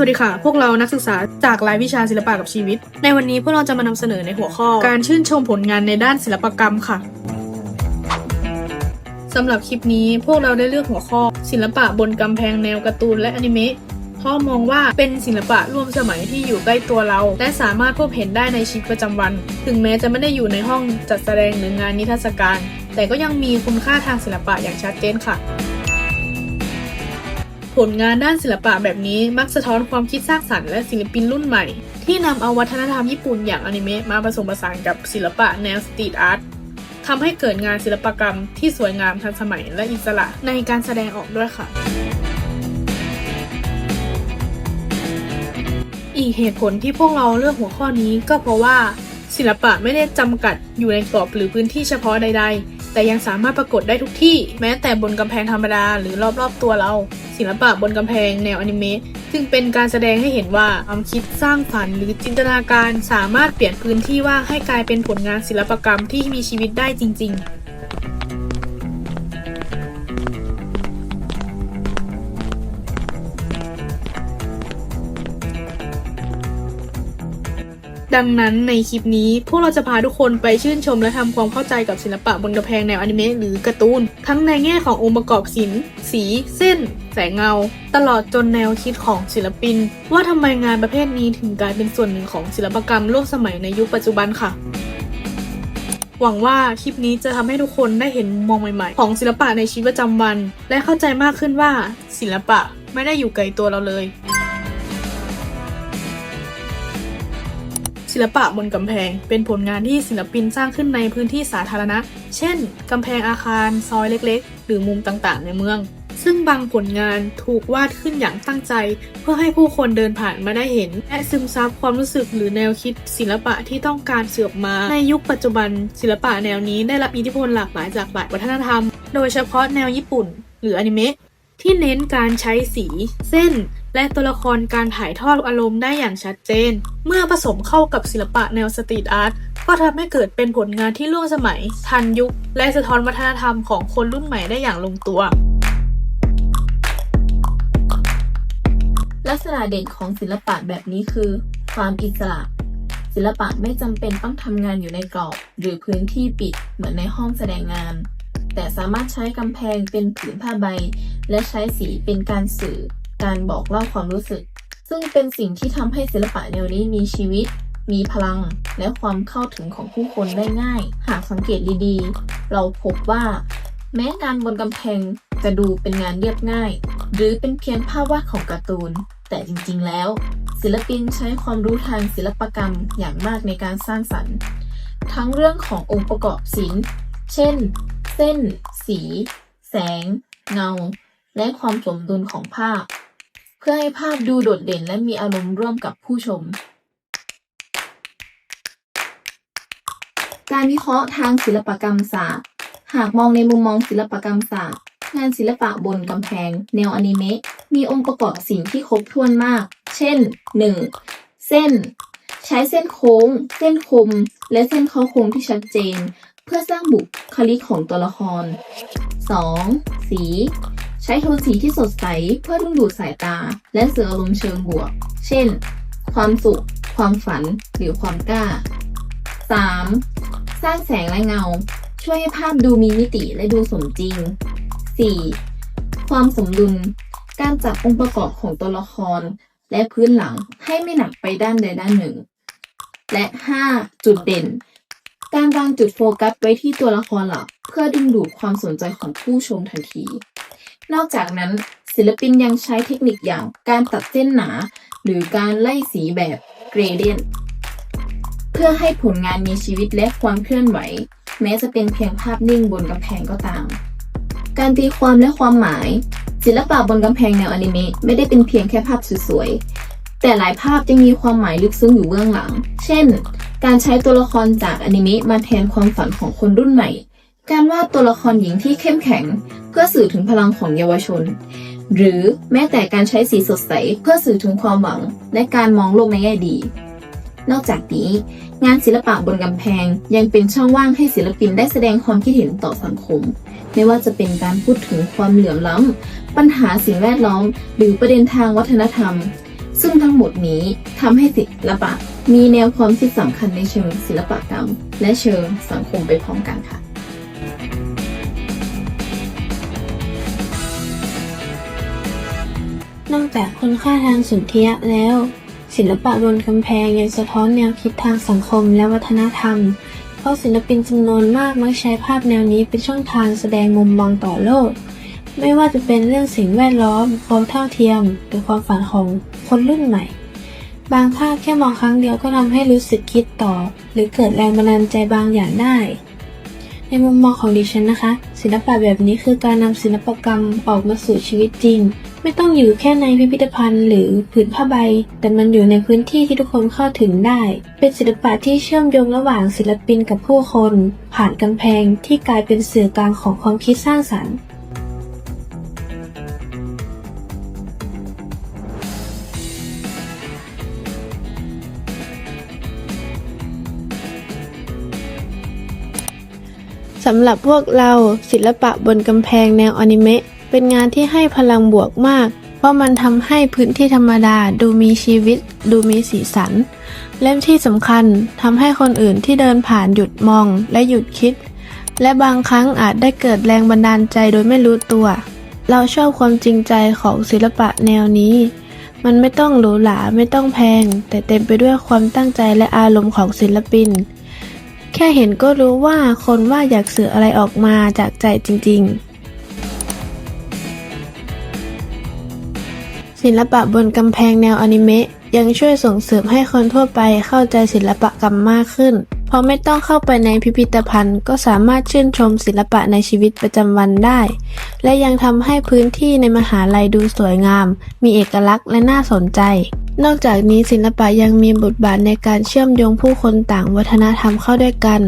สวัสดีค่ะ พวกเรานักศึกษาจากรายวิชาศิลปะกับชีวิต ในวันนี้พวกเราจะมานำเสนอในหัวข้อ การชื่นชมผลงานในด้านศิลปกรรมค่ะสำหรับคลิปนี้พวกเราได้เลือกหัวข้อ ศิลปะบนกำแพงแนวการ์ตูนและอนิเมะเพราะมองว่าเป็นศิลปะร่วมสมัยที่อยู่ใกล้ตัวเรา และสามารถพบเห็นได้ในชีวิตประจำวัน ถึงแม้จะไม่ได้อยู่ในห้องจัดแสดงหรืองานนิทรรศการ แต่ก็ยังมีคุณค่าทางศิลปะอย่างชัดเจนค่ะ ผลงานด้านศิลปะแบบนี้มักสะท้อนความคิดสร้างสรรค์และศิลปินรุ่นใหม่ ที่นำเอาวัฒนธรรมญี่ปุ่นอย่างอนิเมะมาผสมผสานกับศิลปะแนวสตรีทอาร์ตทำให้เกิดงานศิลปกรรมที่สวยงามทันสมัยและอิสระในการแสดงออกด้วยค่ะ อีกเหตุผลที่พวกเราเลือกหัวข้อนี้ก็เพราะว่า ศิลปะไม่ได้จำกัดอยู่ในกรอบหรือพื้นที่เฉพาะใด ๆ แต่ยังสามารถปรากฏได้ทุกที่ แม้แต่บนกำแพงธรรมดาหรือรอบๆตัวเรา ศิลปะบนกำแพงแนวอนิเมะจึงเป็นการแสดงให้เห็นว่าความคิดสร้างสรรค์หรือจินตนาการสามารถเปลี่ยนพื้นที่ว่างให้กลายเป็นผลงานศิลปกรรมที่มีชีวิตได้จริง ๆ ดังนั้นในคลิปนี้ พวกเราจะพาทุกคนไปชื่นชมและทำความเข้าใจกับศิลปะบนกระแพงแนวอนิเมะหรือการ์ตูน ทั้งในแง่ขององค์ประกอบศิลป์สี เส้น แสงเงา ตลอดจนแนวคิดของศิลปิน ว่าทำไมงานประเภทนี้ถึงกลายเป็นส่วนหนึ่งของศิลปกรรมร่วมสมัยในยุคปัจจุบันค่ะหวังว่าคลิปนี้จะทำให้ทุกคนได้เห็นมุมมองใหม่ๆ ของศิลปะในชีวิตประจำวัน และเข้าใจมากขึ้นว่าศิลปะไม่ได้อยู่ไกลตัวเราเลย ศิลปะบนกำแพง เป็นผลงานที่ศิลปินสร้างขึ้นในพื้นที่สาธารณะ เช่น กำแพงอาคาร ซอยเล็ก ๆ หรือมุมต่างๆ ในเมือง ซึ่งบางผลงานถูกวาดขึ้นอย่างตั้งใจ เพื่อให้ผู้คนเดินผ่านมาได้เห็น และซึมซับความรู้สึกหรือแนวคิด ศิลปะที่ต้องการเสือออกมา ในยุคปัจจุบัน ศิลปะแนวนี้ได้รับอิทธิพลหลากหลายจากหลายวัฒนธรรม โดยเฉพาะแนวญี่ปุ่น หรืออนิเมะที่เน้นการใช้สี เส้น และตัวละครการถ่ายทอดอารมณ์ได้อย่างชัดเจน เมื่อผสมเข้ากับศิลปะแนวสตรีทอาร์ตก็ทำให้เกิดเป็นผลงานที่ร่วมสมัย ทันยุค และสะท้อนวัฒนธรรมของคนรุ่นใหม่ได้อย่างลงตัว ลักษณะเด่นของศิลปะแบบนี้คือ ความอิสระ ศิลปะไม่จำเป็นต้องทำงานอยู่ในกรอบ หรือพื้นที่ปิดเหมือนในห้องแสดงงาน แต่สามารถใช้กำแพงเป็นผืนผ้าใบ และใช้สีเป็นการสื่อ การบอกเล่าความรู้สึก ซึ่งเป็นสิ่งที่ทำให้ศิลปะแนวนี้มีชีวิต มีพลัง และความเข้าถึงของผู้คนได้ง่าย หากสังเกตดีๆ เราพบว่า แม้งานบนกำแพงจะดูเป็นงานเรียบง่าย หรือเป็นเพียงภาพวาดของการ์ตูน แต่จริงๆแล้ว ศิลปินใช้ความรู้ทางศิลปกรรมอย่างมากในการสร้างสรรค์ ทั้งเรื่องขององค์ประกอบศิลป์ เช่น เส้น สี แสง เงา และความสมดุลของภาพ เพื่อให้ภาพดูโดดเด่นและมีอารมณ์ร่วมกับผู้ชม การวิเคราะห์ทางศิลปกรรมศาสตร์ หากมองในมุมมองศิลปกรรมศาสตร์ งานศิลปะบนกำแพง แนวอนิเมะมีองค์ประกอบสิ่งที่ครบถ้วนมาก เช่น 1. เส้น ใช้เส้นโค้ง เส้นคม และเส้นเข้าโค้งที่ชัดเจน เพื่อสร้างบุคลิกของตัวละคร 2. สี ช้โทนสีที่สดใสเพื่อดึงดูดสายตา และเสืออารมณ์เชิงบวก เช่น ความสุข ความฝัน หรือความกล้า 3. สร้างแสงและเงา ช่วยให้ภาพดูมีมิติและดูสมจริง 4. ความสมดุล การจับองค์ประกอบของตัวละคร และพื้นหลังให้ไม่หนักไปด้านใดด้านหนึ่ง และ 5. จุดเด่น การวางจุดโฟกัสไว้ที่ตัวละครหลัก เพื่อดึงดูดความสนใจของผู้ชมทันที นอกจากนั้นศิลปินยังใช้เทคนิคอย่างการตัดเส้นหนา หรือการไล่สีแบบเกรเดียนเพื่อให้ผลงานมีชีวิตและความเคลื่อนไหว แม้จะเป็นเพียงภาพนิ่งบนกำแพงก็ตาม การตีความและความหมาย ศิลปะบนกำแพงแนวอนิเมะไม่ได้เป็นเพียงแค่ภาพสวยๆแต่หลายภาพยังมีความหมายลึกซึ้งอยู่เบื้องหลัง เช่น การใช้ตัวละครจากอนิเมะมาแทนความฝันของคนรุ่นใหม่ การวาดตัวละครหญิงที่เข้มแข็ง เพื่อสื่อถึงพลังของเยาวชน หรือแม้แต่การใช้สีสดใสเพื่อสื่อถึงความหวัง และการมองโลกในแง่ดี นอกจากนี้ งานศิลปะบนกำแพงยังเป็นช่องว่างให้ศิลปินได้แสดงความคิดเห็นต่อสังคม ไม่ว่าจะเป็นการพูดถึงความเหลื่อมล้ำ ปัญหาสิ่งแวดล้อม หรือประเด็นทางวัฒนธรรม ซึ่งทั้งหมดนี้ทำให้ศิลปะมีแนวความคิดสำคัญในเชิงศิลปกรรม และเชิงสังคมไปพร้อมกันค่ะ นอกจากคุณค่าทางสุนทรียะแล้ว ศิลปะบนกำแพงยังสะท้อนแนวคิดทางสังคมและวัฒนธรรม เพราะศิลปินจำนวนมากมักใช้ภาพแนวนี้เป็นช่องทางแสดงมุมมองต่อโลก ไม่ว่าจะเป็นเรื่องสิ่งแวดล้อม ความเท่าเทียม หรือความฝันของคนรุ่นใหม่ บางภาพแค่มองครั้งเดียวก็ทำให้รู้สึกคิดต่อ หรือเกิดแรงบันดาลใจบางอย่างได้ในมุมมองของดิฉันนะคะ ศิลปะแบบนี้คือการนำศิลปกรรมออกมาสู่ชีวิตจริงไม่ต้องอยู่แค่ในพิพิธภัณฑ์หรือผืนผ้าใบ แต่มันอยู่ในพื้นที่ที่ทุกคนเข้าถึงได้ เป็นศิลปะที่เชื่อมโยงระหว่างศิลปินกับผู้คน ผ่านกำแพงที่กลายเป็นสื่อกลางของความคิดสร้างสรรค์สำหรับพวกเราศิลปะบนกำแพงแนวอนิเมะ เป็นงานที่ให้พลังบวกมาก เพราะมันทำให้พื้นที่ธรรมดาดูมีชีวิต ดูมีสีสันและที่สำคัญทำให้คนอื่นที่เดินผ่านหยุดมองและหยุดคิด และบางครั้งอาจได้เกิดแรงบันดาลใจโดยไม่รู้ตัว เราชอบความจริงใจของศิลปะแนวนี้ มันไม่ต้องหรูหราไม่ต้องแพง แต่เต็มไปด้วยความตั้งใจและอารมณ์ของศิลปิน แค่เห็นก็รู้ว่าคนว่าอยากสื่ออะไรออกมาจากใจจริง ๆ ศิลปะบนกำแพงแนวอนิเมะยังช่วยส่งเสริมให้คนทั่วไปเข้าใจศิลปะกรรมมากขึ้น เพราะไม่ต้องเข้าไปในพิพิธภัณฑ์ ก็สามารถชื่นชมศิลปะในชีวิตประจำวันได้ และยังทำให้พื้นที่ในมหาลัยดูสวยงาม มีเอกลักษณ์และน่าสนใจ นอกจากนี้ศิลปะยังมีบทบาทในการเชื่อมโยงผู้คนต่างวัฒนธรรมเข้าด้วยกัน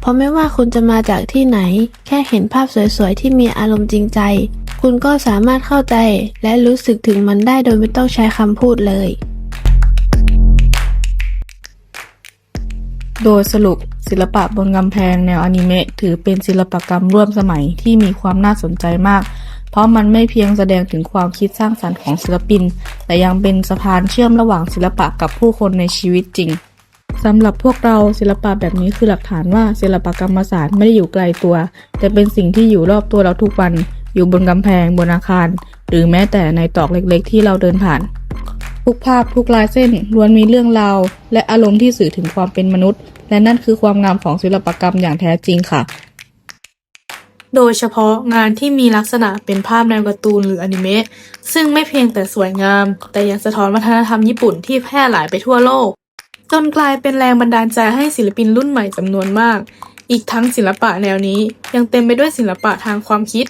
เพราะไม่ว่าคุณจะมาจากที่ไหน แค่เห็นภาพสวยๆที่มีอารมณ์จริงใจ คุณก็สามารถเข้าใจและรู้สึกถึงมันได้โดยไม่ต้องใช้คำพูดเลย โดยสรุปศิลปะบนกำแพงแนวอนิเมะถือเป็นศิลปกรรมร่วมสมัยที่มีความน่าสนใจมาก เพราะมันไม่เพียงแสดงถึงความคิดสร้างสรรค์ของศิลปิน แต่ยังเป็นสะพานเชื่อมระหว่างศิลปะกับผู้คนในชีวิตจริงสำหรับพวกเราศิลปะแบบนี้คือหลักฐานว่าศิลปกรรมศาสตร์ไม่ได้อยู่ไกลตัว แต่เป็นสิ่งที่อยู่รอบตัวเราทุกวัน อยู่บนกำแพงบนอาคาร หรือแม้แต่ในตอกเล็กๆ ที่เราเดินผ่าน ทุกภาพทุกลายเส้นล้วนมีเรื่องราวและอารมณ์ที่สื่อถึงความเป็นมนุษย์ และนั่นคือความงามของศิลปกรรมอย่างแท้จริงค่ะ โดยเฉพาะงานที่มีลักษณะเป็นภาพแนวการ์ตูนหรืออนิเมะซึ่งไม่เพียงแต่สวยงาม แต่ยังสะท้อนวัฒนธรรมญี่ปุ่นที่แพร่หลายไปทั่วโลก จนกลายเป็นแรงบันดาลใจให้ศิลปินรุ่นใหม่จำนวนมากอีกทั้งศิลปะแนวนี้ยังเต็มไปด้วยศิลปะทางความคิด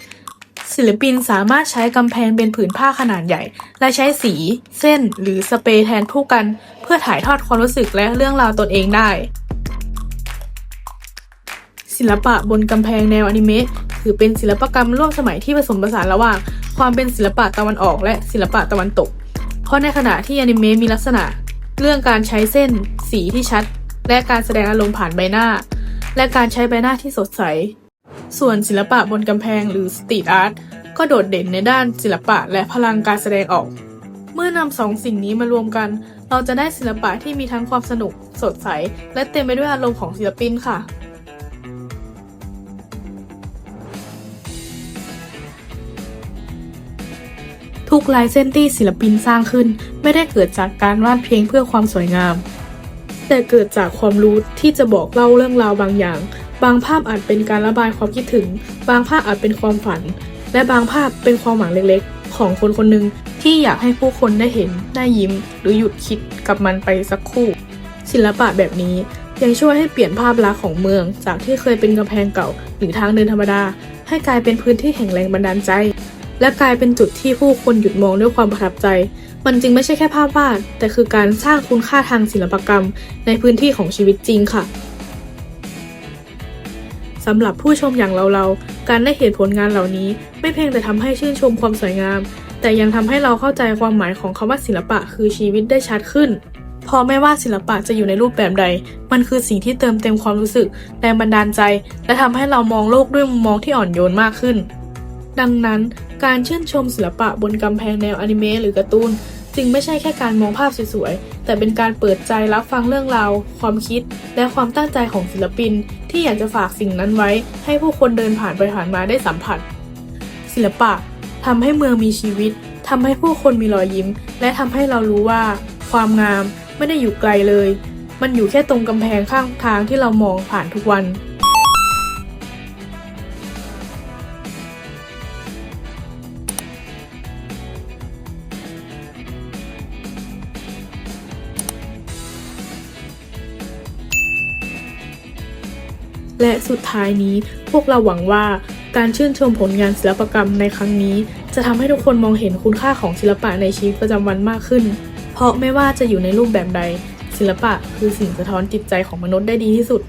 ศิลปินสามารถใช้กำแพงเป็นผืนผ้าขนาดใหญ่ และใช้สี เส้น หรือสเปรย์แทนผู้กัน เพื่อถ่ายทอดความรู้สึกและเรื่องราวตนเองได้ ศิลปะบนกำแพงแนวอนิเมะถือเป็นศิลปกรรมร่วมสมัยที่ผสมผสานระหว่างความเป็นศิลปะตะวันออก และศิลปะตะวันตก เพราะในขณะที่อนิเมะมีลักษณะ เรื่องการใช้เส้น สีที่ชัด และการแสดงอารมณ์ผ่านใบหน้า และการใช้ใบหน้าที่สดใส ส่วนศิลปะบนกำแพงหรือสตรีทอาร์ตก็โดดเด่นในด้านศิลปะและพลังการแสดงออก เมื่อนำสองสิ่งนี้มารวมกัน เราจะได้ศิลปะที่มีทั้งความสนุก สดใส และเต็มไปด้วยอารมณ์ของศิลปินค่ะทุกลายเส้นที่ศิลปินสร้างขึ้น ไม่ได้เกิดจากการวาดเพียงเพื่อความสวยงาม แต่เกิดจากความรู้ที่จะบอกเล่าเรื่องราวบางอย่าง บางภาพอาจเป็นการระบายความคิดถึง บางภาพอาจเป็นความฝัน และบางภาพเป็นความหวังเล็กๆ ของคนคนหนึ่งที่อยากให้ผู้คนได้เห็น ได้ยิ้ม หรือหยุดคิดกับมันไปสักครู่ ศิลปะแบบนี้ยังช่วยให้เปลี่ยนภาพลักษณ์ของเมือง จากที่เคยเป็นกำแพงเก่าหรือทางเดินธรรมดา ให้กลายเป็นพื้นที่แห่งแรงบันดาลใจ และกลายเป็นจุดที่ผู้คนหยุดมองด้วยความประทับใจ มันจึงไม่ใช่แค่ภาพวาด แต่คือการสร้างคุณค่าทางศิลปกรรม ในพื้นที่ของชีวิตจริงค่ะ สำหรับผู้ชมอย่างเราๆ การได้เห็นผลงานเหล่านี้ ไม่เพียงแต่ทำให้ชื่นชมความสวยงาม แต่ยังทำให้เราเข้าใจความหมายของคำว่าศิลปะคือชีวิตได้ชัดขึ้นเพราะไม่ว่าศิลปะจะอยู่ในรูปแบบใด มันคือสิ่งที่เติมเต็มความรู้สึกแรงบันดาลใจ และทำให้เรามองโลกด้วยมุมมองที่อ่อนโยนมากขึ้น ดังนั้น การชื่นชมศิลปะบนกำแพงแนวอนิเมะหรือการ์ตูน จึงไม่ใช่แค่การมองภาพสวยๆ แต่เป็นการเปิดใจรับฟังเรื่องราว ความคิด และความตั้งใจของศิลปิน ที่อยากจะฝากสิ่งนั้นไว้ ให้ผู้คนเดินผ่านไปผ่านมาได้สัมผัส ศิลปะทำให้เมืองมีชีวิตทำให้ผู้คนมีรอยยิ้ม และทำให้เรารู้ว่า ความงามไม่ได้อยู่ไกลเลย มันอยู่แค่ตรงกำแพงข้างทางที่เรามองผ่านทุกวัน และสุดท้ายนี้พวกเราหวังว่าการชื่นชมผลงานศิลปกรรมในครั้งนี้ จะทำให้ทุกคนมองเห็นคุณค่าของศิลปะในชีวิตประจำวันมากขึ้น เพราะไม่ว่าจะอยู่ในรูปแบบใด ศิลปะคือสิ่งสะท้อนจิตใจของมนุษย์ได้ดีที่สุด